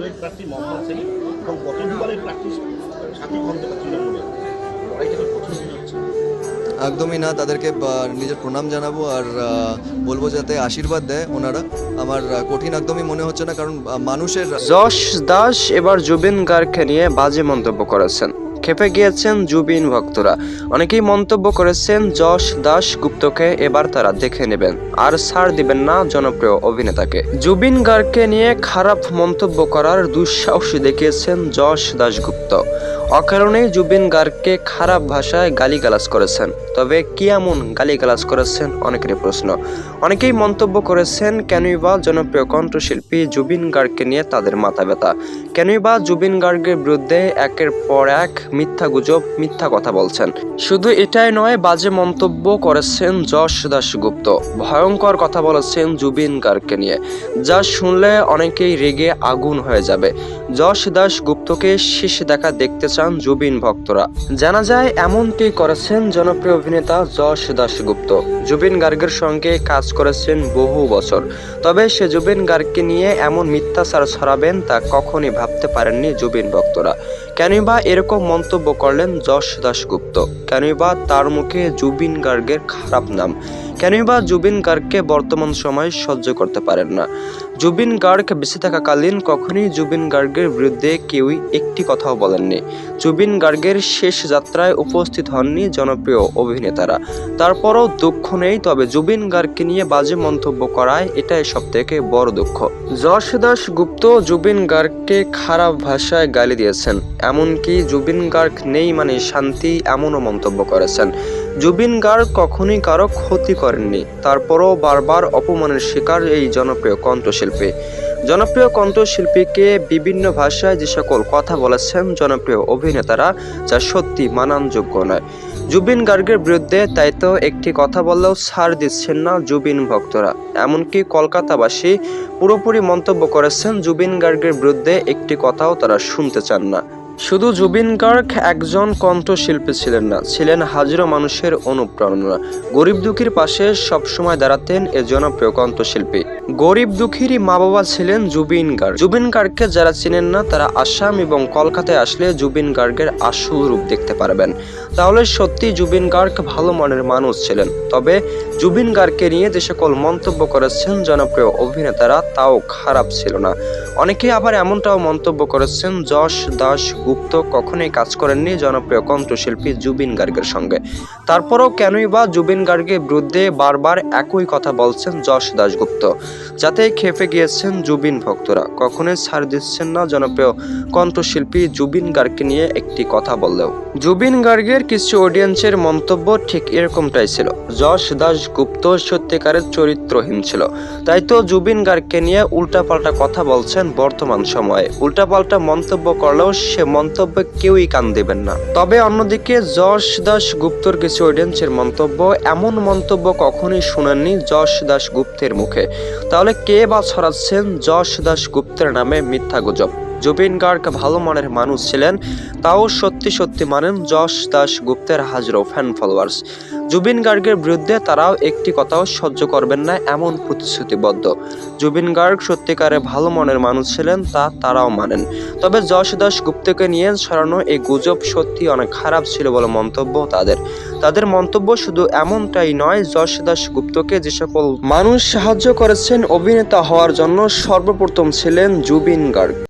দুবারের প্রার্থী মোহাম্মদ সেলিম এবং গত দুবারের প্রার্থী সাথী খন্দকার তৃণমূলের লড়াইটা কঠিন মনে হচ্ছে। একদমই না তাদেরকে নিজের প্রণাম জানাব আর বলব যাতে আশীর্বাদ দেয় ওনারা। আমার কঠিন একদমই মনে হচ্ছে না কারণ মানুষের যশ দাস এবার জুবিন গার্গকে নিয়ে বাজে মন্তব্য করেছেন। খেপে গিয়েছেন জুবিন ভক্তরা। অনেকেই মন্তব্য করেছেন যশ দাস গুপ্তকে এবার তারা দেখে নেবেন। আর ছাড় দিবেন না জনপ্রিয় অভিনেতাকে। জুবিন গার্গকে নিয়ে খারাপ মন্তব্য করার দুঃসাহসী দেখিয়েছেন যশ দাশগুপ্ত অকারণেই জুবিন গার্গকে খারাপ ভাষায় গালিগালাজ করেছেন। তবে কি এমন গালিগালাজ করেছেন? অনেকেরই প্রশ্ন। অনেকেই মন্তব্য করেছেন কেনই বা জনপ্রিয় কণ্ঠশিল্পী জুবিন গার্গকে নিয়ে তাদের মাথা ব্যথা? কেনই বা জুবিন গার্গের বিরুদ্ধে একের পর এক মিথ্যা গুজব, মিথ্যা কথা বলছেন? শুধু এটাই নয়, বাজে মন্তব্য করেছেন যশ দাশগুপ্ত। ভয়ঙ্কর কথা বলেছেন জুবিন গার্গকে নিয়ে। যা শুনলে অনেকেই রেগে আগুন হয়ে যাবে। যশ দাস গুপ্তকে শেষ দেখা দেখতে চান জুবিন ভক্তরা। জানা যায়, এমনটি করেছেন জনপ্রিয় অভিনেতা যশ দাশগুপ্ত। জুবিন গার্গের সঙ্গে কাজ করেছেন বহু বছর। তবে সে জুবিন গার্গকে নিয়ে এমন মিথ্যাচার ছড়াবেন তা কখনই ভাবতে পারেননি জুবিন ভক্তরা। কেনই বা এরকম মন্তব্য করলেন যশ দাশগুপ্ত। কেনই বা তার মুখে জুবিন গার্গের খারাপ নাম। কেনই বা জুবিন গার্গকে বর্তমান সময়ে সহ্য করতে পারেন না। জুবিন গার্গ বেঁচে থাকাকালীন কখনই জুবিন গার্গের বিরুদ্ধে কেউই একটি কথাও বলেননি। জুবিন গার্গের শেষ যাত্রায় উপস্থিত হননি জনপ্রিয় অভিনেতারা। তারপরও দুঃখ নেই, তবে জুবিন গার্গকে নিয়ে বাজে মন্তব্য করায় এটাই সব থেকে বড় দুঃখ। যশ দাস গুপ্ত জুবিন গার্গকে খারাপ ভাষায় গালি দিয়েছেন। এমনকি জুবিন গার্গ নেই মানে শান্তি এমনও মন্তব্য করেছেন। জুবিন গার্গ কখনোই কারও ক্ষতি করেননি। তারপরও বারবার অপমানের শিকার এই জনপ্রিয় কণ্ঠশিল্পী। জনপ্রিয় কণ্ঠশিল্পীকে বিভিন্ন ভাষায় যে সকল কথা বলেছেন জনপ্রিয় অভিনেতারা, যা সত্যি মানানযোগ্য নয়। জুবিন গার্গের বিরুদ্ধে তাই তো একটি কথা বললেও ছাড় দিচ্ছেন না জুবিন ভক্তরা। এমনকি কলকাতাবাসী পুরোপুরি মন্তব্য করেছেন জুবিন গার্গের বিরুদ্ধে একটি কথাও তারা শুনতে চান না। শুধু জুবিন গার্গ একজন কণ্ঠশিল্পী ছিলেন না, ছিলেন হাজারো মানুষের অনুপ্রেরণা। গরিব দুঃখীর পাশে সবসময় দাঁড়াতেন এ জনপ্রিয় কণ্ঠশিল্পী। গরিব দুঃখীরই মা বাবা ছিলেন জুবিন গার্গ। জুবিন গার্গকে যারা চিনেন না, তারা আসাম এবং কলকাতায় আসলে জুবিন গার্গের আসল রূপ দেখতে পারবেন। তাহলে সত্যি জুবিন গার্গ ভালো মনের মানুষ ছিলেন। তবে জুবিন গার্গকে নিয়ে যে সকল মন্তব্য করেছেন জনপ্রিয় অভিনেতারা, তাও খারাপ ছিল না। অনেকে আবার এমনটাও মন্তব্য করেছেন যশ দাস গুপ্ত কখনোই কাজ করেননি জনপ্রিয় কণ্ঠশিল্পী জুবিন গার্গের সঙ্গে। তারপরও কেনই বা জুবিন গার্গের বিরুদ্ধে বারবার একই কথা বলছেন যশ দাশগুপ্ত যাতে খেপে গিয়েছেন জুবিন ভক্তরা। কখনোই ছাড় দিচ্ছেন না জনপ্রিয় কণ্ঠশিল্পী জুবিন গার্গকে নিয়ে একটি কথা বললেও। জুবিন গার্গের কিছু অডিয়েন্সের মন্তব্য ঠিক এরকমটাই ছিল। যশ দাশগুপ্ত সত্যিকারের চরিত্রহীন ছিল। তাই তো জুবিন গার্গকে নিয়ে উল্টাপাল্টা কথা বলছেন বর্তমান সময়ে। উল্টাপাল্টা মন্তব্য করলেও সে মন্তব্যে কেউই কান দেবেন না। তবে অন্যদিকে যশ দাস গুপ্তর কিছু অডিয়েন্সের মন্তব্য এমন মন্তব্য কখনোই শুনেননি যশ দাস গুপ্তের মুখে। তাহলে কে বা ছড়াচ্ছেন? যশ দাস গুপ্তের নামে মিথ্যা গুজব। জুবিন গার্গ ভালো মনের মানুষ ছিলেন, তাও সত্যি সত্যি মানেন যশ দাস গুপ্তের হাজারো ফ্যান ফলোয়ার্স জুবিন গার্গের বিরুদ্ধে তারাও একটি কথাও সহ্য করবেন না, এমন প্রতিশ্রুতিবদ্ধ। জুবিন গার্গ সত্যিকারে ভালো মনের মানুষ ছিলেন, তা তারাও মানেন। তবে যশ দাস গুপ্তকে নিয়ে ছড়ানো এই গুজব সত্যি অনেক খারাপ ছিল বলে মন্তব্য তাদের। তাদের মন্তব্য শুধু এমনটাই নয়, যশ দাস গুপ্তকে যে সকল মানুষ সাহায্য করেছেন অভিনেতা হওয়ার জন্য সর্বপ্রথম ছিলেন জুবিন গার্গ।